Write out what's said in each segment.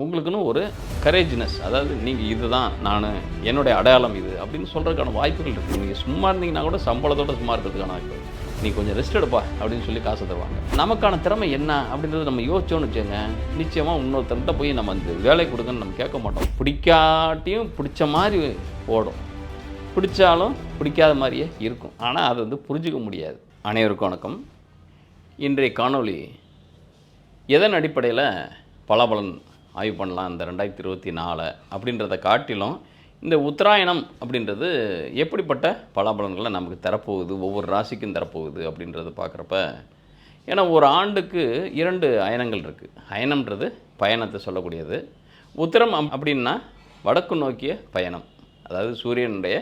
உங்களுக்குன்னு ஒரு கரேஜ்னஸ் அதாவது நீங்கள் இதுதான் நான் என்னுடைய அடையாளம் இது அப்படின்னு சொல்கிறதுக்கான வாய்ப்புகள் இருக்குது நீங்கள் சும்மா இருந்தீங்கன்னா கூட சம்பளத்தோட சும்மா இருக்கிறதுக்கான வாய்ப்பு நீ கொஞ்சம் ரெஸ்ட் எடுப்பா அப்படின்னு சொல்லி காசு தருவாங்க. நமக்கான திறமை என்ன அப்படின்றத நம்ம யோசிச்சோன்னு வச்சுங்க நிச்சயமாக இன்னொருத்தர்கிட்ட போய் நம்ம அந்த வேலை கொடுங்கன்னு நம்ம கேட்க மாட்டோம். பிடிக்காட்டியும் பிடிச்ச மாதிரி ஓடும். பிடிச்சாலும் பிடிக்காத மாதிரியே இருக்கும். ஆனால் அதை வந்து புரிஞ்சுக்க முடியாது. அனைவருக்கும் வணக்கம். இன்றைய காணொளி எதன் அடிப்படையில் பலாபலன் ஆய்வு பண்ணலாம் இந்த ரெண்டாயிரத்தி இருபத்தி நாலு அப்படின்றத காட்டிலும் இந்த உத்தராயணம் அப்படின்றது எப்படிப்பட்ட பலாபலன்களை நமக்கு தரப்போகுது ஒவ்வொரு ராசிக்கும் தரப்போகுது அப்படின்றத பார்க்குறப்ப ஏன்னா ஒரு ஆண்டுக்கு இரண்டு அயனங்கள் இருக்குது அயனம்ன்றது பயணத்தை சொல்லக்கூடியது. உத்தரம் அப்படின்னா வடக்கு நோக்கிய பயணம். அதாவது சூரியனுடைய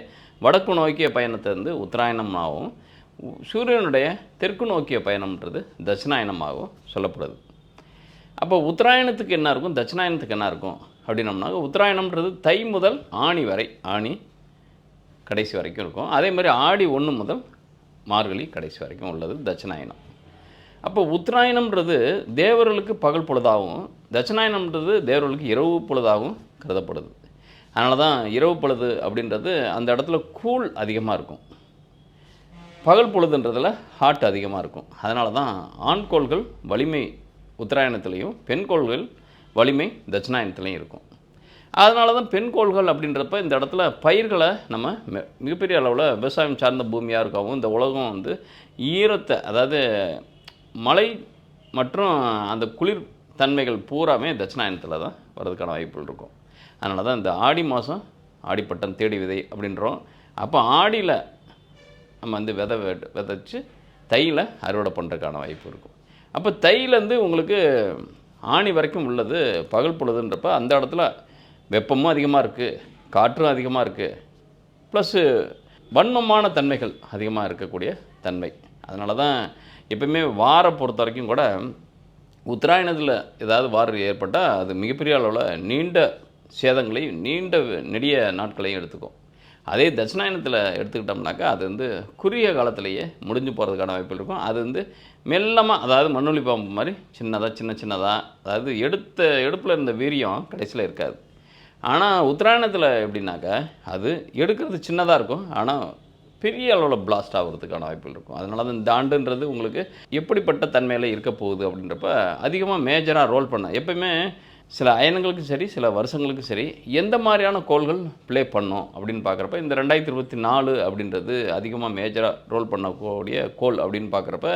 வடக்கு நோக்கிய பயணத்தை வந்து உத்தராயணமாகவும் சூரியனுடைய தெற்கு நோக்கிய பயணம்ன்றது தட்சிணாயனமாகவும் சொல்லப்படுது. அப்போ உத்தராயணத்துக்கு என்ன இருக்கும்? தட்சிணாயனத்துக்கு என்ன இருக்கும்? அப்படின்னம்னாக்க உத்தராயணம்ன்றது தை முதல் ஆணி வரை ஆணி கடைசி வரைக்கும் இருக்கும். அதே மாதிரி ஆடி ஒன்று முதல் மார்கழி கடைசி வரைக்கும் உள்ளது தட்சிணாயனம் அப்போ உத்தராயணம்ன்றது தேவர்களுக்கு பகல் பொழுதாகவும் தட்சிணாயனம்ன்றது தேவர்களுக்கு இரவு பொழுதாகவும் கருதப்படுது. அதனால தான் இரவு பொழுது அப்படின்றது அந்த இடத்துல கூழ் அதிகமாக இருக்கும். பகல் பொழுதுன்றதில் ஹாட் அதிகமாக இருக்கும். அதனால தான் ஆண்கோள்கள் வலிமை உத்தராயணத்துலேயும் பெண்கோள்கள் வலிமை தட்சிணாயணத்துலேயும் இருக்கும். அதனால தான் பெண் கோள்கள் அப்படின்றப்ப இந்த இடத்துல பயிர்களை நம்ம மிகப்பெரிய அளவில் விவசாயம் சார்ந்த பூமியாக இருக்கவும் இந்த உலகம் வந்து ஈரத்தை அதாவது மழை மற்றும் அந்த குளிர் தன்மைகள் பூராமே தட்சிணாயனத்தில் தான் வர்றதுக்கான வாய்ப்புகள் இருக்கும். அதனால தான் இந்த ஆடி மாதம் ஆடிப்பட்டம் தேடி விதை அப்படின்றோம். அப்போ ஆடியில் நம்ம வந்து விதை வெ- விதைச்சு தையில் அறுவடை பண்ணுறதுக்கான வாய்ப்பு இருக்கும். அப்போ தையிலேருந்து உங்களுக்கு ஆணி வரைக்கும் உள்ளது பகல் பொழுதுன்றப்ப அந்த இடத்துல வெப்பமும் அதிகமாக இருக்குது காற்றும் அதிகமாக இருக்குது ப்ளஸ்ஸு வன்மமான தன்மைகள் அதிகமாக இருக்கக்கூடிய தன்மை. அதனால தான் எப்பயுமே வாரை பொறுத்த வரைக்கும் கூட உத்தராயணத்தில் ஏதாவது வாரம் ஏற்பட்டால் அது மிகப்பெரிய அளவில் நீண்ட சேதங்களையும் நீண்ட நெடிய நாட்களையும் எடுத்துக்கும். அதே தட்சிணாயனத்தில் எடுத்துக்கிட்டோம்னாக்கா அது வந்து குறுகிய காலத்திலேயே முடிஞ்சு போகிறதுக்கான வாய்ப்பு இருக்கும். அது வந்து மெல்லமாக அதாவது மண்ணுளி பாம்பு மாதிரி சின்னதாக சின்ன சின்னதாக அதாவது எடுத்த எடுப்பில் இருந்த வீரியம் கடைசியில் இருக்காது. ஆனால் உத்தராயணத்தில் எப்படின்னாக்கா அது எடுக்கிறது சின்னதாக இருக்கும். ஆனால் பெரிய அளவில் பிளாஸ்ட் ஆகிறதுக்கான வாய்ப்புகள் இருக்கும். அதனால தான் இந்த ஆண்டுன்றது உங்களுக்கு எப்படிப்பட்ட தன்மையில் இருக்க போகுது அப்படின்றப்ப அதிகமாக மேஜராக ரோல் பண்ண. எப்பயுமே சில அயனங்களுக்கும் சரி சில வருஷங்களுக்கும் சரி எந்த மாதிரியான கோள்கள் ப்ளே பண்ணும் அப்படின்னு பார்க்குறப்ப இந்த ரெண்டாயிரத்தி இருபத்தி நாலு அப்படின்றது அதிகமாக மேஜராக ரோல் பண்ணக்கூடிய கோல் அப்படின்னு பார்க்குறப்ப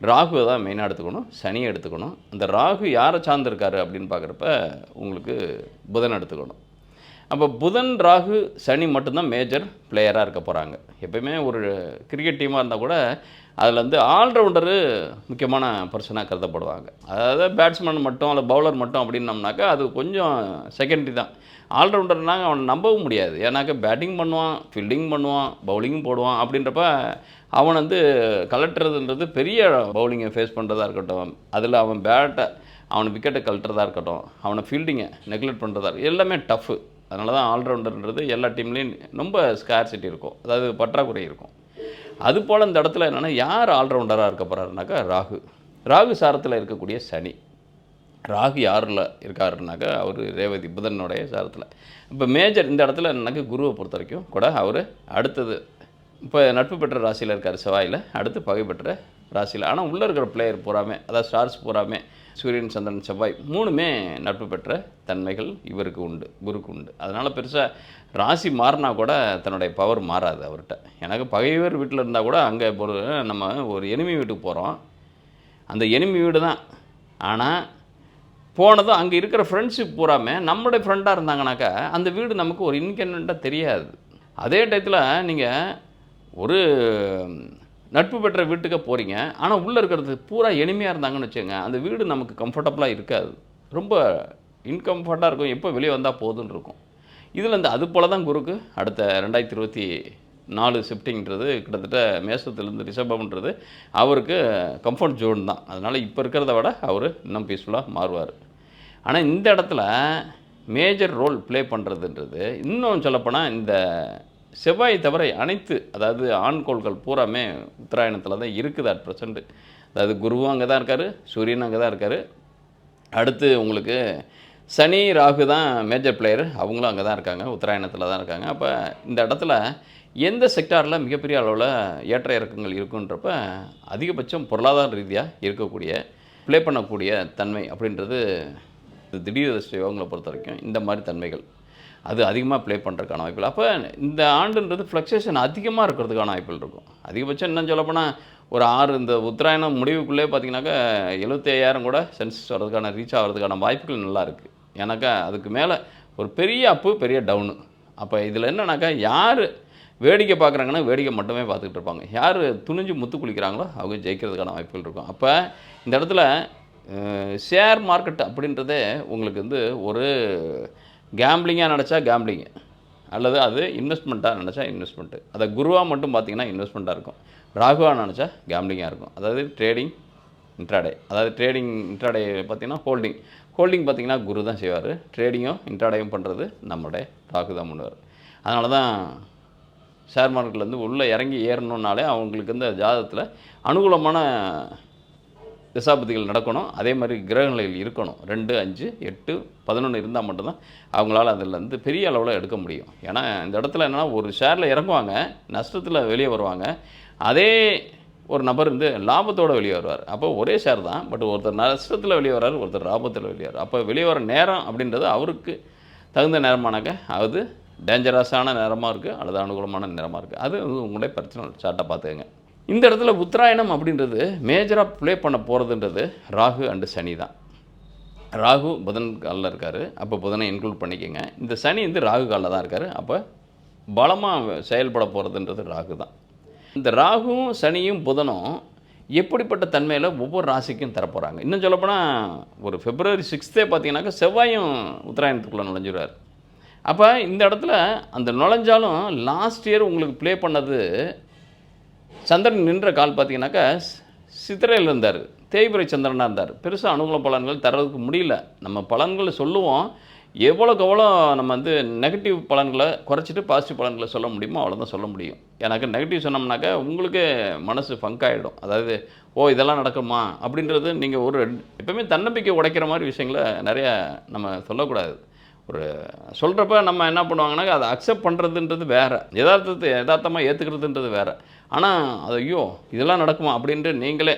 ராகுவை தான் மெயினாக எடுத்துக்கணும் சனியை எடுத்துக்கணும். அந்த ராகு யாரை சார்ந்திருக்காரு அப்படின்னு பார்க்குறப்ப உங்களுக்கு புதன் எடுத்துக்கணும். அப்போ புதன் ராகு சனி மட்டும்தான் மேஜர் பிளேயராக இருக்க போகிறாங்க எப்பயுமே ஒரு கிரிக்கெட் டீமாக இருந்தால் கூட அதில் வந்து ஆல்ரவுண்டரு முக்கியமான பர்சனாக கருதப்படுவாங்க. அதாவது பேட்ஸ்மேன் மட்டும் அல்ல பவுலர் மட்டும் அப்படின்னம்னாக்கா அது கொஞ்சம் செகண்டரி தான். ஆல்ரவுண்டர்னாங்க அவனை நம்பவும் முடியாது. ஏன்னாக்கா பேட்டிங் பண்ணுவான் ஃபீல்டிங் பண்ணுவான் பவுலிங்கும் போடுவான் அப்படின்றப்ப அவன் வந்து கலட்டுறதுன்றது பெரிய பவுலிங்கை ஃபேஸ் பண்ணுறதா இருக்கட்டும் அதில் அவன் பேட்டை அவன் விக்கெட்டை கழட்டுறதா இருக்கட்டும் அவனை ஃபீல்டிங்கை நெக்லெக்ட் பண்ணுறதா எல்லாமே டஃப்பு அதனால தான் ஆல்ரவுண்டர்ன்றது எல்லா டீம்லேயும் ரொம்ப ஸ்கேர்சிட்டி இருக்கும். அதாவது பற்றாக்குறை இருக்கும். அது போல் இந்த இடத்துல என்னென்னா யார் ஆல்ரவுண்டராக இருக்க போகிறாருனாக்கா ராகு. ராகு சாரத்தில் இருக்கக்கூடிய சனி. ராகு யாரில் இருக்காருனாக்கா அவர் ரேவதி புதனுடைய சாரத்தில். இப்போ மேஜர் இந்த இடத்துல எனக்கு குருவை பொறுத்த வரைக்கும் கூட அவர் அடுத்தது இப்போ நட்பு பெற்ற ராசியில் இருக்கார் செவ்வாயில் அடுத்து பகை பெற்ற ராசியில். ஆனால் உள்ளே இருக்கிற பிளேயர் பூராமே அதாவது ஸ்டார்ஸ் பூராமே சூரியன் சந்திரன் செவ்வாய் மூணுமே நட்பு பெற்ற தன்மைகள் இவருக்கு உண்டு குருக்கு உண்டு. அதனால் பெருசாக ராசி மாறினா கூட தன்னுடைய பவர் மாறாது அவர்கிட்ட. எனக்கு பகைவர் வீட்டில் இருந்தால் கூட அங்கே ஒரு நம்ம ஒரு எனிமி வீட்டுக்கு போகிறோம் அந்த எனிமி வீடு தான். ஆனால் போனதும் அங்கே இருக்கிற ஃப்ரெண்ட்ஷிப் பூராமே நம்மளுடைய ஃப்ரெண்டாக இருந்தாங்கனாக்கா அந்த வீடு நமக்கு ஒரு இன்கன்வெண்ட்டாக தெரியாது. அதே டயத்தில் நீங்கள் ஒரு நட்பு பெற்ற வீட்டுக்கு போகிறீங்க ஆனால் உள்ளே இருக்கிறது பூரா எளிமையாக இருந்தாங்கன்னு வச்சுங்க அந்த வீடு நமக்கு கம்ஃபர்டபுளாக இருக்காது. ரொம்ப இன்கம்ஃபர்ட்டாக இருக்கும். எப்போ வெளியே வந்தால் போதுன்னு இருக்கும். இதில் இந்த அது போல தான் குருக்கு. அடுத்த ரெண்டாயிரத்தி இருபத்தி நாலு ஷிஃப்டிங்கிறது கிட்டத்தட்ட மேசத்துலேருந்து ரிஷபம்ன்றது அவருக்கு கம்ஃபர்ட் ஜோன் தான். அதனால் இப்போ இருக்கிறத விட அவர் இன்னும் பீஸ்ஃபுல்லாக மாறுவார். ஆனால் இந்த இடத்துல மேஜர் ரோல் ப்ளே பண்ணுறதுன்றது இன்னும் சொல்லப்போனால் இந்த செவ்வாய் தவிர அனைத்து அதாவது ஆண்கோள்கள் பூராமே உத்தராயணத்தில் தான் இருக்குது அட் ப்ரெசண்ட்டு அதாவது குருவும் அங்கே தான் இருக்கார் சூரியன் அங்கே தான் இருக்கார். அடுத்து உங்களுக்கு சனி ராகு தான் மேஜர் பிளேயர் அவங்களும் அங்கே தான் இருக்காங்க உத்தராயணத்தில் தான் இருக்காங்க. அப்போ இந்த இடத்துல எந்த செக்டாரில் மிகப்பெரிய அளவில் ஏற்ற இறக்கங்கள் இருக்குன்றப்ப அதிகபட்சம் பொருளாதார ரீதியாக இருக்கக்கூடிய ப்ளே பண்ணக்கூடிய தன்மை அப்படின்றது திடீர் அதிர்ஷ்ட யோகங்களை பொறுத்த வரைக்கும் இந்த மாதிரி தன்மைகள். அது அதிகமாக ப்ளே பண்ணுறதுக்கான வாய்ப்புகள். அப்போ இந்த ஆண்டுன்றது ஃப்ளக்சுவேஷன் அதிகமாக இருக்கிறதுக்கான வாய்ப்புகள் இருக்கும். அதிகபட்சம் என்னன்னு சொல்லப்போனால் ஒரு ஆறு இந்த உத்தராயணம் முடிவுக்குள்ளே பார்த்தீங்கன்னாக்கா எழுபத்தி ஐயாயிரம் கூட சென்சஸ் வர்றதுக்கான ரீச் ஆகிறதுக்கான வாய்ப்புகள் நல்லா இருக்குது ஏன்னாக்கா அதுக்கு மேலே ஒரு பெரிய அப்பு பெரிய டவுனு அப்போ இதில் என்னன்னாக்கா யார் வேடிக்கை பார்க்குறாங்கன்னா வேடிக்கை மட்டுமே பார்த்துக்கிட்டு இருப்பாங்க. யார் துணிஞ்சு முத்து குளிக்கிறாங்களோ அவங்க ஜெயிக்கிறதுக்கான வாய்ப்புகள் இருக்கும். அப்போ இந்த இடத்துல ஷேர் மார்க்கெட் அப்படின்றதே உங்களுக்கு வந்து ஒரு கேம்பிளிங்காக நினச்சா கேம்பிளிங்கு அல்லது அது இன்வெஸ்ட்மெண்ட்டாக நினச்சா இன்வெஸ்ட்மெண்ட்டு அதை குருவாக மட்டும் பார்த்தீங்கன்னா இன்வெஸ்ட்மெண்ட்டாக இருக்கும். ராகுவாக நினச்சா கேம்பிளிங்காக இருக்கும். அதாவது ட்ரேடிங் இன்ட்ராடே அதாவது ட்ரேடிங் இன்ட்ராடே பார்த்தீங்கன்னா ஹோல்டிங் ஹோல்டிங் பார்த்திங்கன்னா குரு தான் செய்வார். ட்ரேடிங்கும் இன்ட்ராடேயும் பண்ணுறது நம்முடைய ராகு தான் பண்ணுவார். அதனால தான் ஷேர் மார்க்கெட்லேருந்து உள்ளே இறங்கி ஏறணுன்னாலே அவங்களுக்கு இந்த ஜாதகத்தில் அனுகூலமான திசாபதிகள் நடக்கணும். அதே மாதிரி கிரகநிலைகள் இருக்கணும். ரெண்டு அஞ்சு எட்டு பதினொன்று இருந்தால் மட்டும்தான் அவங்களால அதில் வந்து பெரிய அளவில் எடுக்க முடியும். ஏன்னா இந்த இடத்துல என்னென்னா ஒரு ஷேரில் இறங்குவாங்க. நஷ்டத்தில் வெளியே வருவாங்க. அதே ஒரு நபர் வந்து லாபத்தோடு வெளியே வருவார். அப்போ ஒரே ஷேர் தான். பட் ஒருத்தர் நஷ்டத்தில் வெளியே வர்றாரு ஒருத்தர் லாபத்தில் வெளியே வர்றார். அப்போ வெளியே வர நேரம் அப்படின்றது அவருக்கு தகுந்த நேரமானாக்க அது டேஞ்சரஸான நேரமாக இருக்குது அல்லது அனுகூலமான நேரமாக இருக்குது அது வந்து உங்களுடைய பர்சனல் சார்ட்டாக பார்த்துக்கங்க. இந்த இடத்துல உத்தராயணம் அப்படின்றது மேஜராக ப்ளே பண்ண போகிறதுன்றது ராகு அண்டு சனி தான். ராகு புதன் காலில் இருக்கார். அப்போ புதனை இன்க்ளூட் பண்ணிக்கோங்க. இந்த சனி வந்து ராகு காலில் தான் இருக்கார். அப்போ பலமாக செயல்பட போகிறதுன்றது ராகு தான். இந்த ராகுவும் சனியும் புதனும் எப்படிப்பட்ட தன்மையில் ஒவ்வொரு ராசிக்கும் தரப்போகிறாங்க இன்னும் சொல்லப்போனால் ஒரு ஃபெப்ரவரி சிக்ஸ்த்தே பார்த்தீங்கன்னாக்கா செவ்வாயும் உத்தராயணத்துக்குள்ளே நுழைஞ்சிடுவார் அப்போ இந்த இடத்துல அந்த நுழைஞ்சாலும் லாஸ்ட் இயர் உங்களுக்கு ப்ளே பண்ணது சந்திரன் நின்ற கால் பார்த்தீங்கன்னாக்கா சித்திரையில் இருந்தார். தேய்பிரை சந்திரனாக இருந்தார். பெருசாக அனுகூல பலன்கள் தர்றதுக்கு முடியல. நம்ம பலன்களை சொல்லுவோம். எவ்வளோக்கு எவ்வளோ நம்ம வந்து நெகட்டிவ் பலன்களை குறைச்சிட்டு பாசிட்டிவ் பலன்களை சொல்ல முடியுமோ அவ்வளோதான் சொல்ல முடியும். எனக்கு நெகட்டிவ் சொன்னோம்னாக்கா உங்களுக்கு மனசு ஃபங்க் ஆகிடும் அதாவது ஓ இதெல்லாம் நடக்குமா? அப்படின்றது நீங்கள் ஒரு எப்பவுமே தன்னம்பிக்கை உடைக்கிற மாதிரி விஷயங்களை நிறைய நம்ம சொல்லக்கூடாது. ஒரு சொல்கிறப்ப நம்ம என்ன பண்ணுவாங்கன்னாக்கா அதை அக்செப்ட் பண்ணுறதுன்றது வேறு. யதார்த்தத்தை யதார்த்தமாக ஏற்றுக்கிறதுன்றது வேறு. ஆனால் அது ஐயோ இதெல்லாம் நடக்குமா அப்படின்ட்டு நீங்களே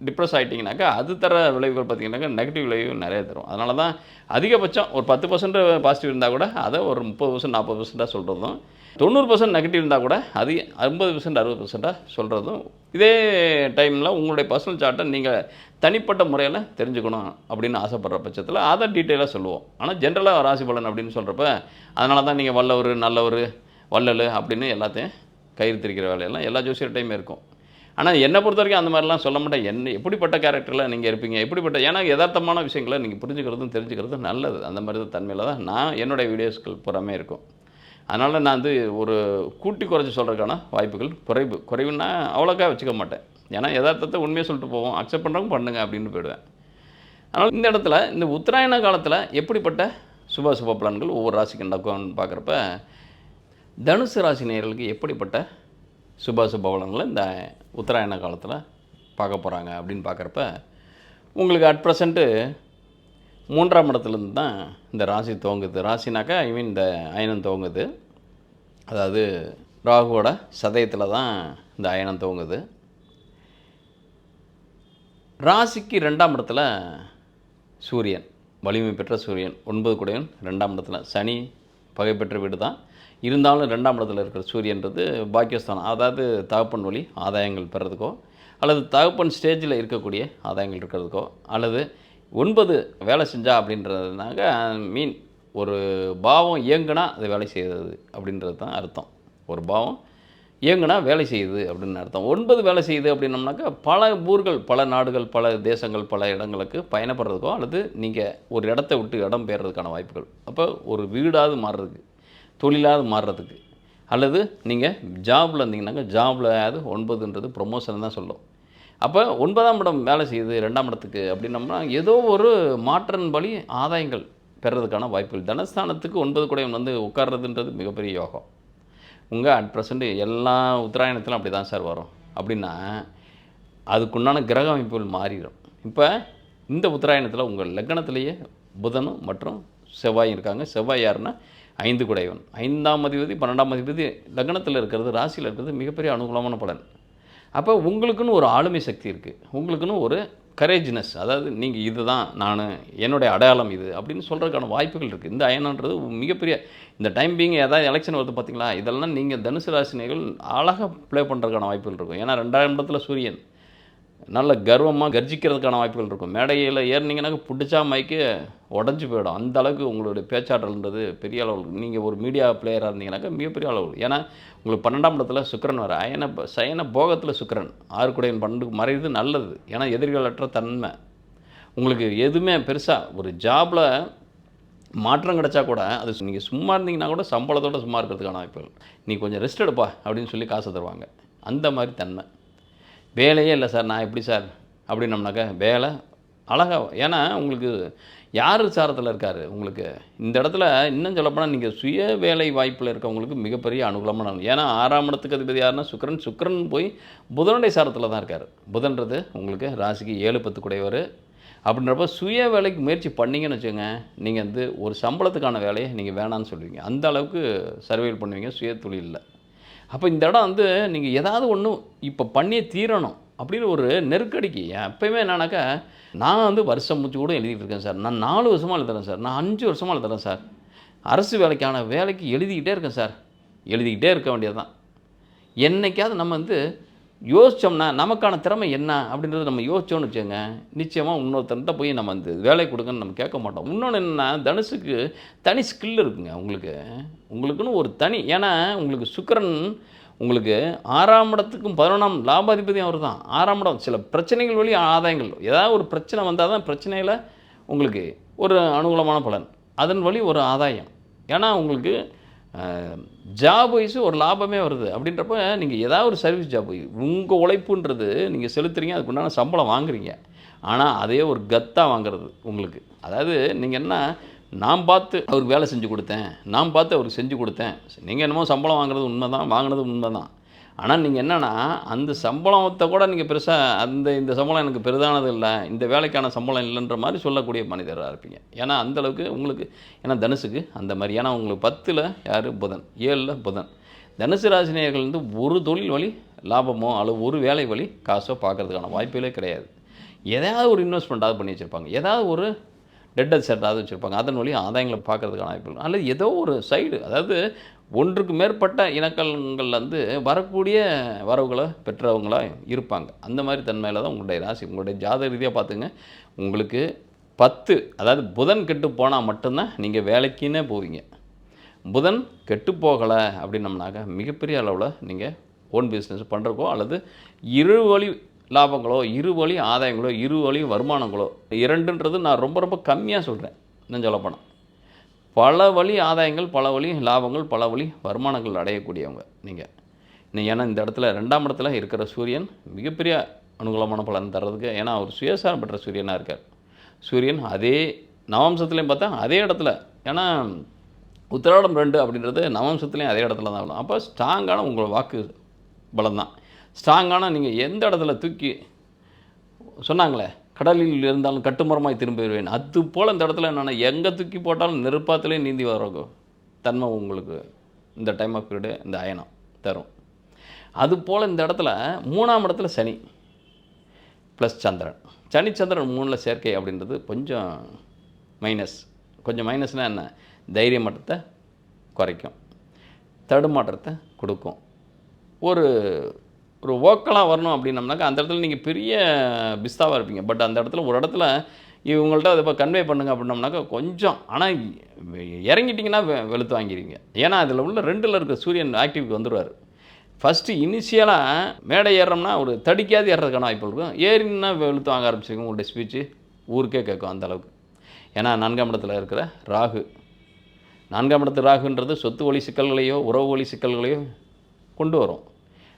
டிப்ரெஸ் ஆகிட்டிங்கனாக்கா அது தர விளைவுகள் பார்த்தீங்கன்னாக்கா நெகட்டிவ் விளைவு நிறைய தரும். அதனால தான் அதிகபட்சம் ஒரு பத்து பர்சன்ட் பாசிட்டிவ் இருந்தால் கூட அதை ஒரு முப்பது பர்சன்ட் நாற்பது பர்சன்ட்டாக சொல்கிறதும் தொண்ணூறு பர்சன்ட் நெகட்டிவ் இருந்தால் கூட அது ஐம்பது பர்சன்ட் அறுபது பர்சன்ட்டாக சொல்கிறதும் இதே டைமில் உங்களுடைய பர்சனல் சார்ட்டை நீங்கள் தனிப்பட்ட முறையில் தெரிஞ்சுக்கணும் அப்படின்னு ஆசைப்படுற பட்சத்தில் அதை டீட்டெயிலாக சொல்லுவோம். ஆனால் ஜென்ரலாக ராசி பலன் அப்படின்னு சொல்கிறப்ப அதனால தான் நீங்கள் வல்லவர் நல்லவர் வள்ளல் அப்படின்னு எல்லாத்தையும் கயிறு திரிக்கிற வேலையெல்லாம் எல்லா ஜோசியர்கிட்டையுமே இருக்கும். ஆனால் என்னை பொறுத்த வரைக்கும் அந்த மாதிரிலாம் சொல்ல மாட்டேன். என்ன எப்படிப்பட்ட கேரக்டரில் நீங்கள் இருப்பீங்க எப்படிப்பட்ட ஏன்னா யதார்த்தமான விஷயங்களை நீங்கள் புரிஞ்சுக்கிறதும் தெரிஞ்சுக்கிறதும் நல்லது. அந்த மாதிரி தான் தன்மையில் தான் நான் என்னுடைய வீடியோஸ்கள் புறமே இருக்கும். அதனால் நான் வந்து ஒரு கூட்டி குறைச்சி சொல்கிறதுக்கான வாய்ப்புகள் குறைவு. குறைவுன்னா அவ்வளோக்கா வச்சுக்க மாட்டேன். ஏன்னா யதார்த்தத்தை உண்மையை சொல்லிட்டு போவோம் அக்செப்ட் பண்ணுறவங்க பண்ணுங்க அப்படின்னு போயிடுவேன். அதனால் இந்த இடத்துல இந்த உத்தராயண காலத்தில் எப்படிப்பட்ட சுப சுப பலன்கள் ஒவ்வொரு ராசிக்கு நடக்கும்னு பார்க்குறப்ப தனுசு ராசி நேர்களுக்கு எப்படிப்பட்ட சுப சுப இந்த உத்தராயண காலத்தில் பார்க்க போகிறாங்க அப்படின்னு பார்க்குறப்ப உங்களுக்கு அட் ப்ரெசண்ட்டு மூன்றாம் இடத்துலேருந்து தான் இந்த ராசி துவங்குது. ராசினாக்கா ஐ மீன் இந்த அயனம் துவங்குது. அதாவது ராகுவோட சதயத்தில் தான் இந்த அயனம் துவங்குது. ராசிக்கு ரெண்டாம் இடத்துல சூரியன் வலிமை பெற்ற சூரியன் ஒன்பது குடையன் ரெண்டாம் இடத்துல சனி பகை பெற்ற வீடு தான் இருந்தாலும் ரெண்டாம் இடத்துல இருக்கிற சூரியன்றது பாக்கியஸ்தானம். அதாவது தகப்பன் வழி ஆதாயங்கள் பெறதுக்கோ அல்லது தகப்பன் ஸ்டேஜில் இருக்கக்கூடிய ஆதாயங்கள் இருக்கிறதுக்கோ அல்லது ஒன்பது வேலை செஞ்சா அப்படின்றதுனாக்க மீன் ஒரு பாவம் இயங்குனா அது வேலை செய்கிறது அப்படின்றது தான் அர்த்தம். ஒரு பாவம் இயங்குனா வேலை செய்யுது அப்படின்னு அர்த்தம். ஒன்பது வேலை செய்யுது அப்படின்னம்னாக்கா பல ஊர்கள் பல நாடுகள் பல தேசங்கள் பல இடங்களுக்கு பயணப்படுறதுக்கோ அல்லது நீங்கள் ஒரு இடத்த விட்டு இடம் பெயர்றதுக்கான வாய்ப்புகள். அப்போ ஒரு வீடாவது மாறுறதுக்கு தொழிலாவது மாறுறதுக்கு. அல்லது நீங்கள் ஜாபில் இருந்தீங்கன்னாக்கா ஜாபில் ஒன்பதுன்றது ப்ரொமோஷன் தான் சொல்லும். அப்போ ஒன்பதாம் இடம் வேலை செய்யுது ரெண்டாம் இடத்துக்கு அப்படின்னம்னா ஏதோ ஒரு மாற்றன் வழி ஆதாயங்கள் பெறதுக்கான வாய்ப்புகள். தனஸ்தானத்துக்கு ஒன்பது குடையம் வந்து உட்கார்றதுன்றது மிகப்பெரிய யோகம். உங்கள் அட் ப்ரெசண்ட் எல்லா உத்தராயணத்திலும் அப்படி தான் சார் வரும். அப்படின்னா அதுக்குண்டான கிரக அமைப்புகள் மாறிடும். இப்போ இந்த உத்தராயணத்தில் உங்கள் லக்னத்திலேயே புதனும் மற்றும் செவ்வாயும் இருக்காங்க. செவ்வாய் யாருன்னா ஐந்து குடையவன். ஐந்தாம் அதிபதி பன்னெண்டாம் அதிபதி லக்னத்தில் இருக்கிறது ராசியில் இருக்கிறது மிகப்பெரிய அனுகூலமான பலன். அப்போ உங்களுக்குன்னு ஒரு ஆளுமை சக்தி இருக்குது உங்களுக்குன்னு ஒரு கரேஜ்னஸ் அதாவது நீங்கள் இதுதான் நான் என்னுடைய அடையாளம் இது அப்படின்னு சொல்கிறதுக்கான வாய்ப்புகள் இருக்குது இந்த அயனன்றது மிகப்பெரிய இந்த டைம் பீங் ஏதாவது எலெக்ஷன் வருது பார்த்தீங்களா இதெல்லாம் நீங்கள் தனுசு ராசினிகள் அழகாக ப்ளே பண்ணுறதுக்கான வாய்ப்புகள் இருக்கும். ஏன்னா ரெண்டாயிரம் இடத்துல சூரியன் நல்ல கர்வமாக கர்ஜிக்கிறதுக்கான வாய்ப்புகள் இருக்கும். மேடையில் ஏறினீங்கன்னாக்க பிடிச்சா மைக்கு உடஞ்சி போயிடும். அந்த அளவுக்கு உங்களுடைய பேச்சாற்றல்ன்றது பெரிய அளவில் நீங்கள் ஒரு மீடியா பிளேயராக இருந்தீங்கன்னாக்கா மிகப்பெரிய அளவு. ஏன்னா உங்களுக்கு பன்னெண்டாம் இடத்துல சுக்கிரன் வர அயன சயன போகத்தில் சுக்கிரன். ஆறுக்குடையின் பண்டுக்கு மறையுது நல்லது. ஏன்னா எதிர்களற்ற தன்மை. உங்களுக்கு எதுவுமே பெருசாக ஒரு ஜாபில் மாற்றம் கிடச்சா கூட அது நீங்கள் சும்மா இருந்தீங்கன்னா கூட சம்பளத்தோடு சும்மா இருக்கிறதுக்கான வாய்ப்புகள். நீ கொஞ்சம் ரெஸ்ட் எடுப்பா அப்படின்னு சொல்லி காசு தருவாங்க. அந்த மாதிரி தன்மை. வேலையே இல்லை சார் நான் எப்படி சார் அப்படின்னம்னாக்கா வேலை அழகாக ஏன்னா உங்களுக்கு யார் சாரத்தில் இருக்கார் உங்களுக்கு? இந்த இடத்துல இன்னும் சொல்லப்போனால் நீங்கள் சுய வேலை வாய்ப்பில் இருக்கவங்களுக்கு மிகப்பெரிய அனுகூலமான ஏன்னா ஆறாம் இடத்துக்கு அதிபதி யாருன்னா சுக்கிரன். சுக்கரன் போய் புதனுடைய சாரத்தில் தான் இருக்கார். புதன்றது உங்களுக்கு ராசிக்கு ஏழு பத்து குடையவர் அப்படின்றப்ப சுய வேலைக்கு முயற்சி பண்ணீங்கன்னு வச்சுக்கோங்க நீங்கள் வந்து ஒரு சம்பளத்துக்கான வேலையை நீங்கள் வேணான்னு சொல்லுவீங்க. அந்த அளவுக்கு சர்வைவல் பண்ணுவீங்க சுய தொழிலில். அப்போ இந்த இடம் வந்து நீங்கள் ஏதாவது ஒன்று இப்போ பண்ணியே தீரணும் அப்படின்னு ஒரு நெருக்கடிக்கு. எப்பயுமே என்னன்னாக்கா நான் வந்து வருஷம் முடிச்சு கூட எழுதிட்டு இருக்கேன் சார். நான் நாலு வருஷமாக எழுதுறேன் சார். நான் அஞ்சு வருஷமாக எழுதுறேன் சார். அரசு வேலைக்கான வேலைக்கு எழுதிக்கிட்டே இருக்கேன் சார். எழுதிக்கிட்டே இருக்க வேண்டியது தான் என்னைக்காவது நம்ம வந்து யோசித்தோம்னா நமக்கான திறமை என்ன அப்படின்றத நம்ம யோசிச்சோம்னு வச்சுக்கோங்க. நிச்சயமாக இன்னொருத்தன்ட்ட போய் நம்ம அந்த வேலை கொடுங்கன்னு நம்ம கேட்க மாட்டோம். இன்னொன்று என்னென்னா தனுஷுக்கு தனி ஸ்கில் இருக்குங்க உங்களுக்கு. உங்களுக்குன்னு ஒரு தனி ஏன்னா உங்களுக்கு சுக்கிரன் உங்களுக்கு ஆறாம் இடத்துக்கும் பதினொன்றாம் லாபாதிபதியும் அவர் தான் ஆறாம் இடம் சில பிரச்சனைகள் வழி ஆதாயங்கள். ஏதாவது ஒரு பிரச்சனை வந்தால் தான் பிரச்சனையில் உங்களுக்கு ஒரு அனுகூலமான பலன். அதன் வழி ஒரு ஆதாயம். ஏன்னா உங்களுக்கு ஜாப் வைஸு ஒரு லாபமே வருது. அப்படின்றப்ப நீங்கள் ஏதாவது ஒரு சர்வீஸ் ஜாப் உங்கள் உழைப்புன்றது நீங்கள் செலுத்துறீங்க அதுக்கு உண்டான சம்பளம் வாங்குறீங்க. ஆனால் அதே ஒரு கத்தாக வாங்குறது உங்களுக்கு. அதாவது நீங்கள் என்ன நான் பார்த்து அவருக்கு வேலை செஞ்சு கொடுத்தேன் நான் பார்த்து அவருக்கு செஞ்சு கொடுத்தேன். நீங்கள் என்னமோ சம்பளம் வாங்குறது உண்மை தான் வாங்கினது உண்மை தான் ஆனால் நீங்கள் என்னென்னா அந்த சம்பளத்தை கூட நீங்கள் பெருசாக அந்த இந்த சம்பளம் எனக்கு பெரிதானது இல்லை இந்த வேலைக்கான சம்பளம் இல்லைன்ற மாதிரி சொல்லக்கூடிய மனிதராக இருப்பீங்க. ஏன்னா அந்த அளவுக்கு உங்களுக்கு ஏன்னா தனுசுக்கு அந்த மாதிரி. ஏன்னா உங்களுக்கு பத்தில் யார்? புதன். ஏழில் புதன். தனுசு ராசினியர்கள் வந்து ஒரு தொழில் வழி லாபமோ அல்லது ஒரு வேலை வழி காசோ பார்க்கறதுக்கான வாய்ப்புகளே கிடையாது. எதாவது ஒரு இன்வெஸ்ட்மெண்ட்டாவது பண்ணி வச்சுருப்பாங்க. ஏதாவது ஒரு டெட் செட்டாவது வச்சுருப்பாங்க. அதன் வழியும் ஆதாயங்களை பார்க்கறதுக்கான வாய்ப்புகள் அல்லது ஏதோ ஒரு சைடு அதாவது ஒன்றுக்கு மேற்பட்ட இனக்கலங்கள்லேருந்து வந்து வரக்கூடிய வரவுகளை பெற்றவங்களாக இருப்பாங்க. அந்த மாதிரி தன்மையில் தான் உங்களுடைய ராசி. உங்களுடைய ஜாத ரீதியாக பார்த்துங்க. உங்களுக்கு பத்து அதாவது புதன் கெட்டு போனால் மட்டும்தான் நீங்கள் வேலைக்குன்னே போவீங்க. புதன் கெட்டு போகலை அப்படின்னம்னாக்க மிகப்பெரிய அளவில் நீங்கள் ஓன் பிஸ்னஸ் பண்ணுறக்கோ அல்லது இரு வழி லாபங்களோ இரு வழி ஆதாயங்களோ இரு வழி வருமானங்களோ இரண்டுன்றது நான் ரொம்ப ரொம்ப கம்மியாக சொல்கிறேன் இன்னும் சொல்லப்போனால் பல வழி ஆதாயங்கள் பல வழி லாபங்கள் பல வழி வருமானங்கள் அடையக்கூடியவங்க நீங்கள் இன்னும் ஏன்னா இந்த இடத்துல ரெண்டாம் இடத்துல இருக்கிற சூரியன் மிகப்பெரிய அனுகூலமான பலன் தர்றதுக்கு ஏன்னா அவர் சுயசாரம் பெற்ற சூரியனாக இருக்கார். சூரியன் அதே நவம்சத்துலேயும் பார்த்தா அதே இடத்துல ஏன்னா உத்திராடம் ரெண்டு அப்படின்றது நவம்சத்துலேயும் அதே இடத்துல தான் வரும் அப்போ ஸ்ட்ராங்கான உங்கள் வாக்கு பலம் தான். ஸ்ட்ராங்கான நீங்கள் எந்த இடத்துல தூக்கி சொன்னாங்களே கடலில் இருந்தாலும் கட்டுமரமாய் திரும்பி வருவேன் அது போல் இந்த இடத்துல என்னென்னா எங்கே தூக்கி போட்டாலும் நெருப்பாத்திலே நீந்தி வரும் தன்மை உங்களுக்கு இந்த டைம் ஆஃப் பீரியடு இந்த அயனம் தரும். அது போல் இந்த இடத்துல மூணாம் இடத்துல சனி ப்ளஸ் சந்திரன். சனி சந்திரன் மூணில் சேர்க்கை அப்படின்றது கொஞ்சம் மைனஸ் கொஞ்சம் மைனஸ்னால் என்ன? தைரிய மட்டத்தை குறைக்கும். தடுமாற்றத்தை கொடுக்கும். ஒரு ஒரு ஓக்கலாக வரணும் அப்படின்னம்னாக்கா அந்த இடத்துல நீங்கள் பெரிய பிஸ்தாவாக இருப்பீங்க. பட் அந்த இடத்துல ஒரு இடத்துல இவங்கள்ட்ட அதை இப்போ கன்வே பண்ணுங்க அப்படின்னம்னாக்கா கொஞ்சம் ஆனால் இறங்கிட்டிங்கன்னா வெ வெளுத்து வாங்கிடுவீங்க ஏன்னா அதில் உள்ள ரெண்டில் இருக்க சூரியன் ஆக்டிவ்க்கு வந்துடுவார் ஃபஸ்ட்டு இனிஷியலாக மேடை ஏறுறோம்னா ஒரு தடிக்காது ஏறுறதுக்கான வாய்ப்பு இருக்கும் ஏறினா வெளுத்து வாங்க ஆரம்பிச்சிருக்கும் உங்களுடைய ஸ்பீச்சு ஊருக்கே கேட்கும் அந்த அளவுக்கு. ஏன்னா நான்காம் இடத்துல இருக்கிற ராகு. நான்காம் இடத்து ராகுன்றது சொத்து வழி சிக்கல்களையோ உறவு வழி சிக்கல்களையோ கொண்டு வரும்.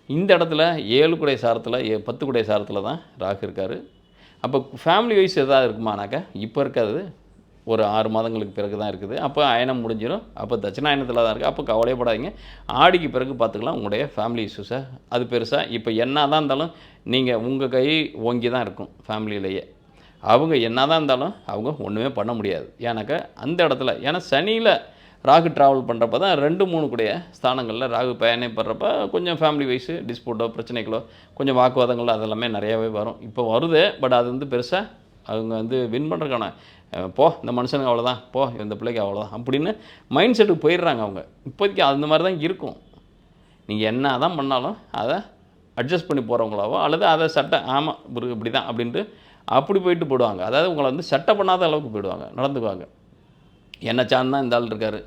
இந்த இடத்துல ஏழு குடை சாரத்தில் ஏ பத்து குடை சாரத்தில் தான் ராகு இருக்கார். அப்போ ஃபேமிலி வைஸ் எதாவது இருக்குமானாக்கா இப்போ இருக்காது ஒரு ஆறு மாதங்களுக்கு பிறகு தான் இருக்குது. அப்போ அயனம் முடிஞ்சிடும் அப்போ தட்சிணாயனத்தில் தான் இருக்குது அப்போ கவலையப்படாதீங்க ஆடிக்கு பிறகு பார்த்துக்கலாம். உங்களுடைய ஃபேமிலி இஷ்யூஸை அது பெருசாக இப்போ என்ன தான் இருந்தாலும் நீங்கள் உங்கள் கை ஓங்கி தான் இருக்கும் ஃபேமிலியிலேயே அவங்க என்னதான் இருந்தாலும் அவங்க ஒன்றுமே பண்ண முடியாது. ஏன்னாக்கா அந்த இடத்துல ஏன்னா சனியில் ராகு ட்ராவல் பண்ணுறப்ப தான் ரெண்டு மூணு கூடிய ஸ்தானங்களில் ராகு பயணப்படுறப்ப கொஞ்சம் ஃபேமிலி வைஸு டிஸ்பியூட்டோ பிரச்சனைகளோ கொஞ்சம் வாக்குவாதங்களோ அதெல்லாமே நிறையாவே வரும். இப்போ வருது பட் அது வந்து பெருசாக அவங்க வந்து வின் பண்ணுறதுக்கான போ இந்த மனுஷனுக்கு அவ்வளோதான் போ இந்த பிள்ளைக்கு அவ்வளோதான் அப்படின்னு மைண்ட் செட்டுக்கு போயிடுறாங்க அவங்க. இப்போதைக்கு அந்த மாதிரி தான் இருக்கும். நீங்கள் என்ன தான் பண்ணாலும் அதை அட்ஜஸ்ட் பண்ணி போகிறவங்களாவோ அல்லது அதை சட்டை ஆமாம் இப்படி இப்படி தான் அப்படின்ட்டு அப்படி போயிட்டு போயிடுவாங்க அதாவது உங்களை வந்து சட்டை பண்ணாத அளவுக்கு போயிடுவாங்க நடந்துக்குவாங்க. என்ன சான் தான் இந்த ஆள் இருக்கார்.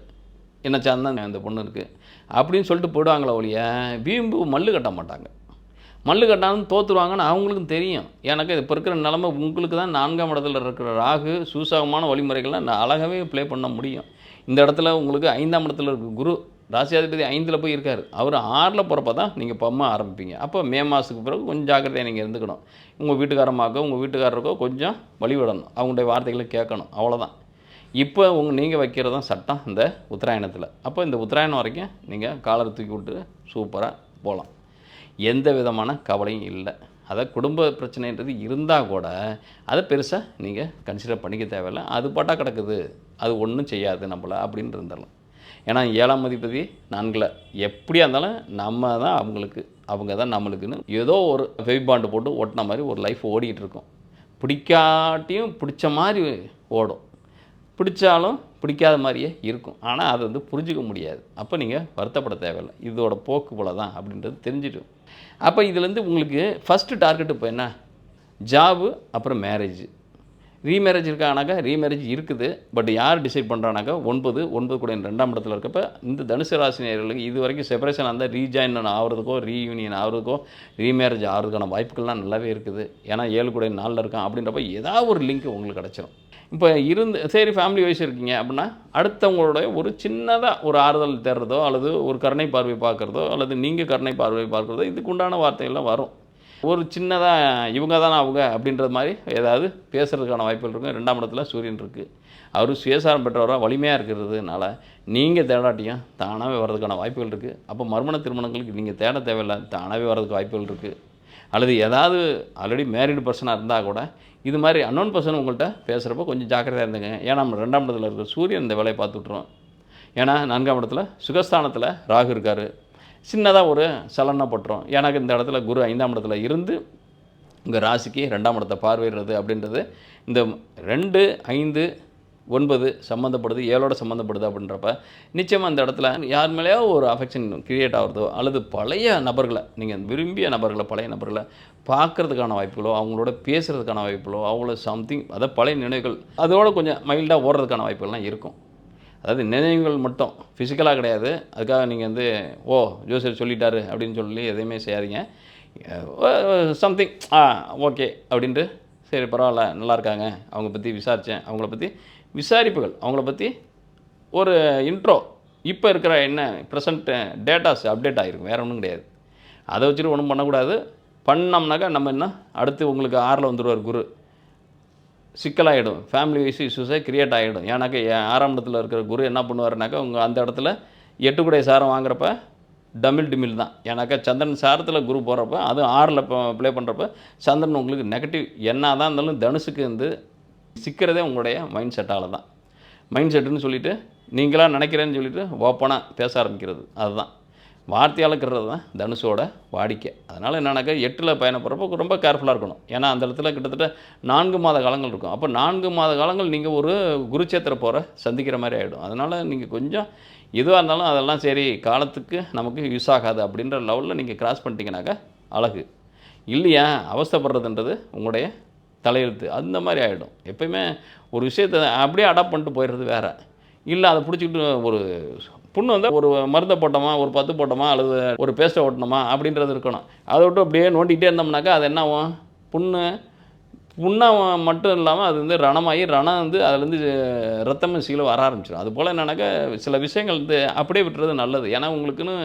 என்ன சான் தான் இந்த பொண்ணு இருக்குது அப்படின்னு சொல்லிட்டு போயிடுவாங்களே ஒழிய வீம்பு மல்லு கட்ட மாட்டாங்க. மல்லு கட்டாலும் தோற்றுருவாங்கன்னு அவங்களுக்கும் தெரியும். எனக்கு இப்போ இருக்கிற நிலமை உங்களுக்கு தான் நான்காம் இடத்துல இருக்கிற ராகு சூசகமான வழிமுறைகளை நான் அழகாகவே ப்ளே பண்ண முடியும். இந்த இடத்துல உங்களுக்கு ஐந்தாம் இடத்துல இருக்க குரு ராசியாதிபதி ஐந்தில் போய் இருக்கார். அவர் ஆறில் போகிறப்ப தான் நீங்கள் பம்ம ஆரம்பிப்பீங்க. அப்போ மே மாதத்துக்கு பிறகு கொஞ்சம் ஜாக்கிரதையாக நீங்கள் இருந்துக்கணும். உங்கள் வீட்டுக்காரமாக்கோ உங்கள் வீட்டுக்காரருக்கோ கொஞ்சம் வழிவிடணும். அவங்களுடைய வார்த்தைகளை கேட்கணும். அவ்வளோதான் இப்போ உங்க நீங்கள் வைக்கிறது தான் சட்டம் இந்த உத்தராயணத்தில். அப்போ இந்த உத்தராயணம் வரைக்கும் நீங்கள் காலர் தூக்கி விட்டு சூப்பராக போகலாம் எந்த விதமான கவலையும் இல்லை. அதை குடும்ப பிரச்சனைன்றது இருந்தால் கூட அதை பெருசாக நீங்கள் கன்சிடர் பண்ணிக்க தேவையில்லை. அது பாட்டாக கிடக்குது. அது ஒன்றும் செய்யாது நம்மளை அப்படின்னு இருந்துடலாம். ஏன்னா ஏழாம் அதிபதி நான்கில் எப்படியா இருந்தாலும் நம்ம தான் அவங்களுக்கு அவங்க தான் நம்மளுக்குன்னு ஏதோ ஒரு வெய்பாண்டு போட்டு ஓட்டின மாதிரி ஒரு லைஃப் ஓடிக்கிட்டு இருக்கோம். பிடிக்காட்டியும் பிடிச்ச மாதிரி ஓடும். பிடிச்சாலும் பிடிக்காத மாதிரியே இருக்கும். ஆனால் அதை வந்து புரிஞ்சிக்க முடியாது. அப்போ நீங்கள் வருத்தப்பட தேவையில்லை. இதோட போக்கு போல தான் அப்படின்றது தெரிஞ்சிடும். அப்போ இதுலேருந்து உங்களுக்கு ஃபஸ்ட்டு டார்கெட் இப்போ என்ன? ஜாபு அப்புறம் மேரேஜ் ரீமேரேஜ் இருக்கானாக்கா ரீமேரேஜ் இருக்குது. பட் யார் டிசைட் பண்ணுறானாக்கா ஒன்பது ஒன்பது கூட ரெண்டாம் இடத்துல இருக்கப்ப இந்த தனுசு ராசி இது வரைக்கும் செப்பரேஷன் அந்த ரீஜாயின் ஆகிறதுக்கோ ரீயூனியன் ஆகிறதுக்கோ ரீமேரேஜ் ஆகிறதுக்கான வாய்ப்புகள்லாம் நல்லாவே இருக்குது. ஏன்னா ஏழு கூட நாளில் இருக்கான் அப்படின்றப்ப ஏதாவது ஒரு லிங்க் உங்களுக்கு கிடச்சிரும். இப்போ இருந்து சரி ஃபேமிலி வைஸ் இருக்கீங்க அப்படின்னா அடுத்தவங்களோட ஒரு சின்னதாக ஒரு ஆறுதல் தேடுறதோ அல்லது ஒரு கருணை பார்வை பார்க்குறதோ அல்லது நீங்கள் கருணை பார்வை பார்க்குறதோ இதுக்குண்டான வார்த்தைகள்லாம் வரும். ஒரு சின்னதாக இவங்க தானே அவங்க அப்படின்றது மாதிரி ஏதாவது பேசுகிறதுக்கான வாய்ப்புகள் இருக்கும். ரெண்டாம் இடத்துல சூரியன் இருக்குது அவர் சுயசாரம் பெற்றவராக வலிமையாக இருக்கிறதுனால நீங்கள் தேடாட்டியும் தானாகவே வர்றதுக்கான வாய்ப்புகள் இருக்குது அப்போ மறுமண திருமணங்களுக்கு நீங்கள் தேட தேவையில்லை தானாகவே வர்றதுக்கு வாய்ப்புகள் இருக்குது அல்லது ஏதாவது ஆல்ரெடி மேரிடு பர்சனாக இருந்தால் கூட இது மாதிரி அன்னோன் பர்சன் உங்கள்கிட்ட பேசுகிறப்ப கொஞ்சம் ஜாக்கிரதையாக இருந்துங்க. ஏன்னா நம்ம ரெண்டாம் இடத்துல இருக்கிற சூரியன் இந்த வேலையை பார்த்து ஏன்னா நான்காம் இடத்துல சுகஸ்தானத்தில் ராகு இருக்கார். சின்னதாக ஒரு சலனப்பட்டுரும் எனக்கு இந்த இடத்துல குரு ஐந்தாம் இடத்துல இருந்து உங்கள் ராசிக்கு ரெண்டாம் இடத்தை பார்வையிடுறது அப்படின்றது இந்த ரெண்டு ஐந்து ஒன்பது சம்மந்தப்படுது ஏழோட சம்மந்தப்படுது அப்படின்றப்ப நிச்சயமாக அந்த இடத்துல யார் மேலேயோ ஒரு அஃபெக்ஷன் க்ரியேட் ஆகிறதோ அல்லது பழைய நபர்களை நீங்கள் விரும்பிய நபர்களை பழைய நபர்களை பார்க்குறதுக்கான வாய்ப்புகளோ அவங்களோட பேசுகிறதுக்கான வாய்ப்புகளோ அவங்கள சம்திங் அதாவது பழைய நினைவுகள் அதோட கொஞ்சம் மைல்டாக ஓடுறதுக்கான வாய்ப்புகள்லாம் இருக்கும். அதாவது நினைவுகள் மட்டும் ஃபிசிக்கலாக கிடையாது. அதுக்காக நீங்கள் வந்து ஓ ஜோசியர் சொல்லிட்டாரு அப்படின்னு சொல்லி எதையுமே செய்யாதீங்க. சம்திங் ஆ ஓகே அப்படின்ட்டு சரி பரவாயில்ல நல்லா இருக்காங்க. அவங்க பற்றி விசாரித்தேன் அவங்கள பற்றி விசாரிப்புகள். அவங்கள பற்றி ஒரு இன்ட்ரோ இப்போ இருக்கிற என்ன ப்ரெசண்ட் டேட்டாஸ் அப்டேட் ஆகிருக்கும் வேறு ஒன்றும் கிடையாது. அதை வச்சுட்டு ஒன்றும் பண்ணக்கூடாது. பண்ணோம்னாக்கா நம்ம என்ன? அடுத்து உங்களுக்கு ஆறில் வந்துடுவார் குரு. சிக்கலாகிடும் ஃபேமிலி வைஸ் இஷ்யூஸே கிரியேட் ஆகிடும் ஏன்னாக்கா என் ஆறாம் இடத்துல இருக்கிற குரு என்ன பண்ணுவாருனாக்கா உங்கள் அந்த இடத்துல எட்டு குடை சாரம் வாங்குறப்ப டமில் டிமில் தான். ஏன்னாக்கா சந்திரன் சாரத்தில் குரு போகிறப்ப அது ஆறில் ப்ளே பண்ணுறப்ப சந்திரன் உங்களுக்கு நெகட்டிவ் என்ன தான் இருந்தாலும் தனுசுக்கு வந்து சிக்கிறதே உங்களுடைய மைண்ட் செட்டால் தான். மைண்ட் செட்டுன்னு சொல்லிவிட்டு நீங்களாக நினைக்கிறேன்னு சொல்லிட்டு ஓப்பனாக பேச ஆரம்பிக்கிறது. அதுதான். வார்த்தையால் இருக்கிறது தான் தனுஷோட வாடிக்கை. அதனால் என்னன்னாக்கா எட்டில் பயணப்படுறப்போ ரொம்ப கேர்ஃபுல்லாக இருக்கணும். ஏன்னா அந்த இடத்துல கிட்டத்தட்ட நான்கு மாத காலங்கள் இருக்கும். அப்போ நான்கு மாத காலங்கள் நீங்கள் ஒரு குருச்சேத்திர போகிற சந்திக்கிற மாதிரி ஆகிடும் அதனால் நீங்கள் கொஞ்சம் எதுவாக இருந்தாலும் அதெல்லாம் சரி காலத்துக்கு நமக்கு யூஸ் ஆகாது அப்படின்ற லெவலில் நீங்கள் கிராஸ் பண்ணிட்டீங்கனாக்கா அழகு. இல்லையா? அவஸ்தைப்படுறதுன்றது உங்களுடைய தலையெழுத்து. அந்த மாதிரி ஆகிடும் எப்பயுமே ஒரு விஷயத்தை அப்படியே அடாப்ட் பண்ணிட்டு போயிடுறது வேறு. இல்லை அதை பிடிச்சிக்கிட்டு ஒரு புண்ணு வந்து ஒரு மருந்தை போட்டோமா ஒரு பத்து போட்டோமா அல்லது ஒரு பேஸ்ட்டை ஓட்டணுமா அப்படின்றது இருக்கணும். அதை விட்டு அப்படியே நோண்டிக்கிட்டே இருந்தோம்னாக்கா அது என்ன ஆகும்? புண்ணு புண்ணாக மட்டும் இல்லாமல் அது வந்து ரணமாகி ரணம் வந்து அதுலேருந்து ரத்தமும் சீல வர ஆரம்பிச்சிடும். அது போல் என்னன்னாக்கா சில விஷயங்கள் வந்து அப்படியே விட்டுறது நல்லது. ஏன்னா உங்களுக்குன்னு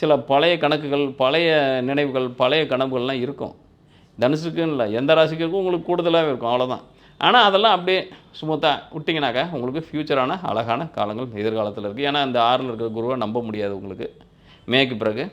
சில பழைய கணக்குகள் பழைய நினைவுகள் பழைய கனவுகள்லாம் இருக்கும். தனுசுக்குன்னு இல்லை எந்த ராசிக்கும் உங்களுக்கு கூடுதலாகவே இருக்கும் அவ்வளோதான் ஆனால் அதெல்லாம் அப்படியே சுமூத்தாக விட்டிங்கனாக்கா உங்களுக்கு ஃப்யூச்சரான அழகான காலங்கள் எதிர்காலத்தில் இருக்குது ஏன்னா இந்த ஆறில் இருக்கிற குருவை நம்ப முடியாது உங்களுக்கு. மேக்கு பிறகு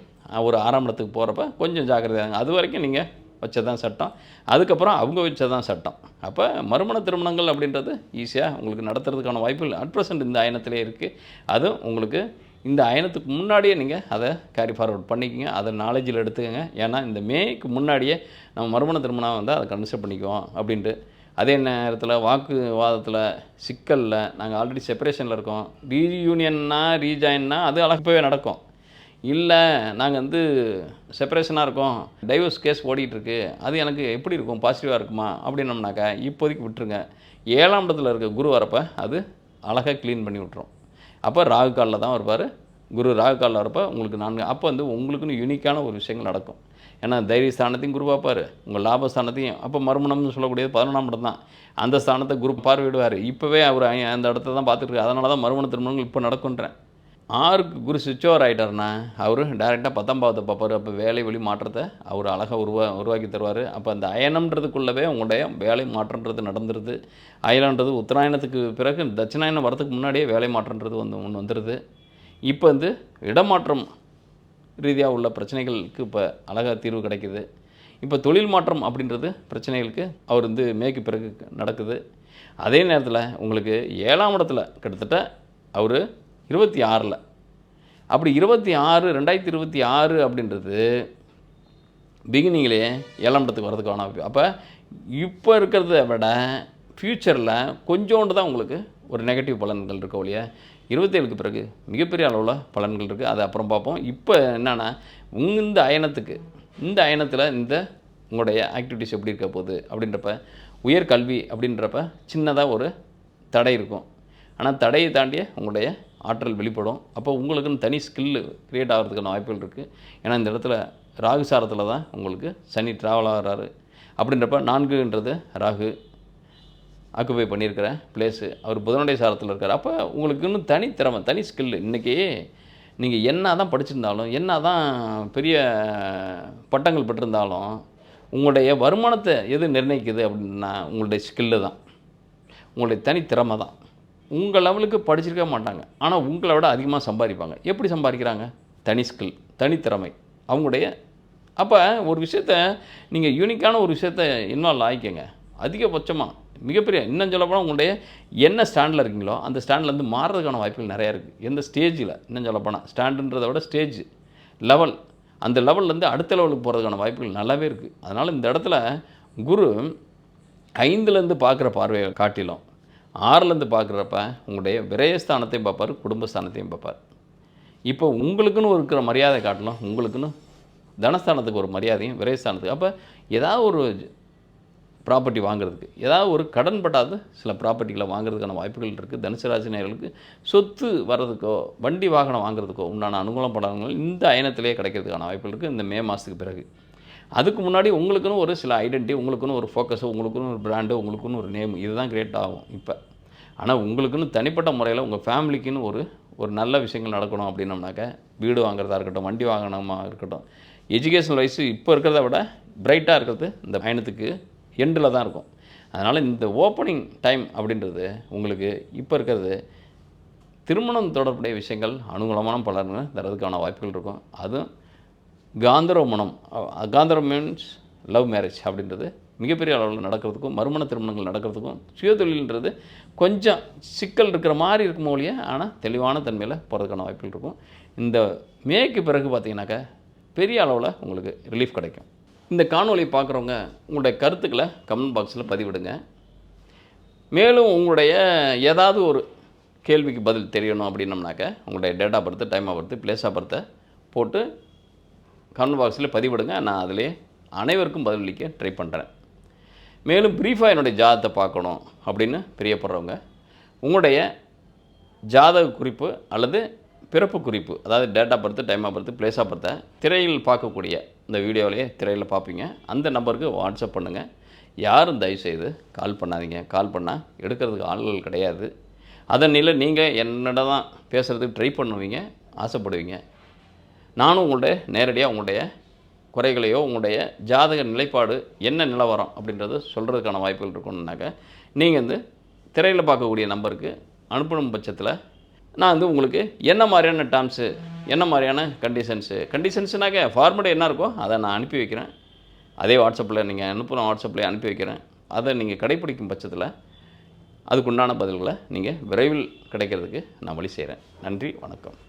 ஒரு ஆறாம் இடத்துக்கு போகிறப்ப கொஞ்சம் ஜாக்கிரதையாக அது வரைக்கும் நீங்கள் வச்சதான் சட்டம். அதுக்கப்புறம் அவங்க வச்சதான் சட்டம். அப்போ மறுமண திருமணங்கள் அப்படின்றது ஈஸியாக உங்களுக்கு நடத்துறதுக்கான வாய்ப்புகள் அட் ப்ரெசென்ட் இந்த அயனத்திலே இருக்குது அதுவும் உங்களுக்கு இந்த அயனத்துக்கு முன்னாடியே நீங்கள் அதை கேரி ஃபார்வர்ட் பண்ணிக்கோங்க. அதை நாலேஜில் எடுத்துக்கோங்க. ஏன்னா இந்த மேக்கு முன்னாடியே நம்ம மறுமண திருமணம் வந்து அதை கன்சிடர் பண்ணிக்குவோம் அப்படின்ட்டு. அதே நேரத்தில் வாக்குவாதத்தில் சிக்கலில் நாங்கள் ஆல்ரெடி செப்பரேஷனில் இருக்கோம். ரீயூனியன்னா ரீஜாயின்னா அது அழகப்பவே நடக்கும். இல்லை நாங்கள் வந்து செப்பரேஷனாக இருக்கோம். டைவர்ஸ் கேஸ் ஓடிட்டுருக்கு அது எனக்கு எப்படி இருக்கும்? பாசிட்டிவாக இருக்குமா? அப்படின்னம்னாக்கா இப்போதைக்கு விட்டுருங்க. ஏழாம் இடத்துல இருக்க குரு வரப்போ அது அழகாக க்ளீன் பண்ணி விட்ரும் அப்போ ராகு காலில் தான் வருவார். குரு ராகு காலில் வரப்போ உங்களுக்கு நான்கு அப்போ வந்து உங்களுக்குன்னு யூனிக்கான ஒரு விஷயங்கள் நடக்கும். ஏன்னா தைரிய ஸ்தானத்தையும் குரு பார்ப்பார். உங்கள் லாபஸ்தானத்தையும் அப்போ மறுமணம்னு சொல்லக்கூடியது பதினொன்றாம் இடம் தான் அந்த ஸ்தானத்தை குரு பார்வையிடுவார். இப்போவே அவர் அந்த இடத்த தான் பார்த்துட்டு இருக்காரு. அதனால தான் மறுமண திருமணங்கள் இப்போ நடக்குன்றேன் ஆறுக்கு குரு சுவிட்ச் ஓவர் ஆகிட்டார்னா அவர் டேரெக்டாக பத்தாம் பாவத்தை பார்ப்பார். அப்போ வேலை வழி மாற்றத்தை அவர் அழகாக உருவா உருவாக்கி தருவார். அப்போ அந்த அயனம்ன்றதுக்குள்ளவே உங்களுடைய வேலை மாற்றன்றது நடந்துருது. அயலன்றது உத்தராயணத்துக்கு பிறகு தட்சிணாயனம் வரதுக்கு முன்னாடியே வேலை மாற்றன்றது வந்து ஒன்று வந்துடுது இப்போ வந்து இடமாற்றம் ரீதியாக உள்ள பிரச்சனைகளுக்கு இப்போ அழகாக தீர்வு கிடைக்குது. இப்போ தொழில் மாற்றம் அப்படின்றது பிரச்சனைகளுக்கு அவர் வந்து மேற்கு பிறகு நடக்குது. அதே நேரத்தில் உங்களுக்கு ஏழாம் இடத்துல கிட்டத்தட்ட அவர் இருபத்தி ஆறில். அப்படி இருபத்தி ஆறு ரெண்டாயிரத்தி இருபத்தி ஆறு அப்படின்றது பிகினிங்லேயே ஏழாம் இடத்துக்கு வரதுக்கான அப்போ இப்போ இருக்கிறத விட ஃப்யூச்சரில் கொஞ்சோண்டு தான் உங்களுக்கு ஒரு நெகட்டிவ் பலன்கள் இருக்க ஒழிய இருபத்தேழுக்கு பிறகு மிகப்பெரிய அளவில் பலன்கள் இருக்குது அதை அப்புறம் பார்ப்போம். இப்போ என்னென்னா இந்த அயனத்துக்கு இந்த அயனத்தில் இந்த உங்களுடைய ஆக்டிவிட்டிஸ் எப்படி இருக்க போகுது அப்படின்றப்ப உயர்கல்வி அப்படின்றப்ப சின்னதாக ஒரு தடை இருக்கும். ஆனால் தடையை தாண்டிய உங்களுடைய ஆற்றல் வெளிப்படும். அப்போ உங்களுக்குன்னு தனி ஸ்கில்லு க்ரியேட் ஆகிறதுக்கான வாய்ப்புகள் இருக்குது ஏன்னா இந்த இடத்துல ராகு சாரத்தில் தான் உங்களுக்கு சனி ட்ராவல் ஆகிறாரு. அப்படின்றப்ப நான்குன்றது ராகு. ஆக்குபை பண்ணியிருக்கிற பிளேஸு அவர் புதனுடைய சாரத்தில் இருக்கார். அப்போ உங்களுக்கு இன்னும் தனி திறமை தனி ஸ்கில்லு இன்றைக்கி நீங்கள் என்ன தான் படிச்சிருந்தாலும் என்ன தான் பெரிய பட்டங்கள் பெற்றிருந்தாலும் உங்களுடைய வருமானத்தை எது நிர்ணயிக்குது அப்படின்னா உங்களுடைய ஸ்கில்லு தான். உங்களுடைய தனித்திறமை தான். உங்கள் லெவலுக்கு படிச்சிருக்க மாட்டாங்க. ஆனால் உங்களை விட அதிகமாக சம்பாதிப்பாங்க. எப்படி சம்பாதிக்கிறாங்க? தனி ஸ்கில் தனித்திறமை அவங்களுடைய அப்போ ஒரு விஷயத்த நீங்கள் யூனிக்கான ஒரு விஷயத்த இன்வால்வ் ஆகிக்கங்க அதிகபட்சமாக மிகப்பெரிய இன்னும் சொல்லப்போனால் உங்களுடைய என்ன ஸ்டாண்டில் இருக்கீங்களோ அந்த ஸ்டாண்ட்லேருந்து மாறுறதுக்கான வாய்ப்புகள் நிறையா இருக்குது எந்த ஸ்டேஜில் இன்னும் சொல்லப்போனால் ஸ்டாண்டுன்றதை விட ஸ்டேஜ் லெவல் அந்த லெவல்லேருந்து அடுத்த லெவலுக்கு போகிறதுக்கான வாய்ப்புகள் நல்லாவே இருக்குது அதனால் இந்த இடத்துல குரு ஐந்துலேருந்து பார்க்குற பார்வையை காட்டிலும் ஆறுலேருந்து பார்க்குறப்ப உங்களுடைய விரயஸ்தானத்தையும் பார்ப்பார் குடும்பஸ்தானத்தையும் பார்ப்பார். இப்போ உங்களுக்குன்னு இருக்கிற மரியாதை காட்டலாம் உங்களுக்குன்னு தனஸ்தானத்துக்கு ஒரு மரியாதையும் விரயஸ்தானத்துக்கு. அப்போ ஏதாவது ஒரு ப்ராப்பர்ட்டி வாங்குறதுக்கு ஏதாவது ஒரு கடன் பட்டாத சில ப்ராப்பர்ட்டிகளை வாங்குறதுக்கான வாய்ப்புகள் இருக்குது தனுசு சொத்து வர்றதுக்கோ வண்டி வாகனம் வாங்குறதுக்கோ உண்டான அனுகூலம் படங்கள் இந்த அயனத்திலே கிடைக்கிறதுக்கான வாய்ப்புகள் இருக்குது இந்த மே மாதத்துக்கு பிறகு. அதுக்கு முன்னாடி உங்களுக்குன்னு ஒரு சில ஐடென்டிட்டி உங்களுக்குன்னு ஒரு ஃபோக்கஸ் உங்களுக்குன்னு ஒரு பிராண்டு உங்களுக்குன்னு ஒரு நேம் இதுதான் கிரியேட் ஆகும் இப்போ. ஆனால் உங்களுக்குன்னு தனிப்பட்ட முறையில் உங்கள் ஃபேமிலிக்குன்னு ஒரு ஒரு நல்ல விஷயங்கள் நடக்கணும் அப்படின்னம்னாக்க வீடு வாங்குறதா இருக்கட்டும் வண்டி வாங்கணுமா இருக்கட்டும் எஜுகேஷன் வைஸ் இப்போ இருக்கிறத விட பிரைட்டாக இருக்கிறது இந்த பயணத்துக்கு எண்டில் தான் இருக்கும். அதனால் இந்த ஓப்பனிங் டைம் அப்படின்றது உங்களுக்கு இப்போ இருக்கிறது திருமணம் தொடர்புடைய விஷயங்கள் அனுகூலமான பலர்கள் தரதுக்கான வாய்ப்புகள் இருக்கும். அதுவும் காந்தரவ மனம் அ- காந்தரம் மீன்ஸ் லவ் மேரேஜ் அப்படின்றது மிகப்பெரிய அளவில் நடக்கிறதுக்கும் மறுமண திருமணங்கள் நடக்கிறதுக்கும் சுயதொழில்ன்றது கொஞ்சம் சிக்கல் இருக்கிற மாதிரி இருக்கும் ஒழிய ஆனால் தெளிவான தன்மையில் போகிறதுக்கான வாய்ப்புகள் இருக்கும். இந்த மேக்கு பிறகு பார்த்தீங்கன்னாக்கா பெரிய அளவில் உங்களுக்கு ரிலீஃப் கிடைக்கும். இந்த காணொலியை பார்க்குறவங்க உங்களுடைய கருத்துக்களை கமெண்ட் பாக்ஸில் பதிவிடுங்க. மேலும் உங்களுடைய ஏதாவது ஒரு கேள்விக்கு பதில் தெரியணும் அப்படின்னம்னாக்க உங்களுடைய date of birth time of birth place of பர்த்தை போட்டு கமெண்ட் பாக்ஸில் பதிவிடுங்க. நான் அதிலே அனைவருக்கும் பதிலளிக்க ட்ரை பண்ணுறேன் மேலும் ப்ரீஃபாக என்னுடைய ஜாதத்தை பார்க்கணும் அப்படின்னு பிரியப்படுறவங்க உங்களுடைய ஜாதக குறிப்பு அல்லது பிறப்பு குறிப்பு அதாவது date of birth time of birth place of பர்த்தை திரையில் பார்க்கக்கூடிய இந்த வீடியோவிலேயே திரையில் பார்ப்பீங்க. அந்த நம்பருக்கு வாட்ஸ்அப் பண்ணுங்கள் யாரும் தயவுசெய்து கால் பண்ணாதீங்க. கால் பண்ணால் எடுக்கிறதுக்கு ஆள்கள் கிடையாது. அதன் நிலை நீங்கள் என்னடா தான் பேசுகிறதுக்கு ட்ரை பண்ணுவீங்க ஆசைப்படுவீங்க. நானும் உங்களுடைய நேரடியாக உங்களுடைய குறைகளையோ உங்களுடைய ஜாதக நிலைப்பாடு என்ன நிலவரம் அப்படின்றத சொல்கிறதுக்கான வாய்ப்புகள் இருக்கணுன்னாக்க நீங்கள் வந்து திரையில் பார்க்கக்கூடிய நம்பருக்கு அனுப்பணும் பட்சத்தில் நான் வந்து உங்களுக்கு என்ன மாதிரியான டேர்ம்ஸு என்ன மாதிரியான கண்டிஷன்ஸு கண்டிஷன்ஸுனாக்க ஃபார்மேட் என்ன இருக்கோ அதை நான் அனுப்பி வைக்கிறேன். அதே வாட்ஸ்அப்பில் நீங்கள் அனுப்புகிற வாட்ஸ்அப்பில் அனுப்பி வைக்கிறேன். அதை நீங்கள் கடைப்பிடிக்கும் பட்சத்தில் அதுக்குண்டான பதில்களை நீங்கள் விரைவில் கிடைக்கிறதுக்கு நான் வழி செய்கிறேன் நன்றி வணக்கம்.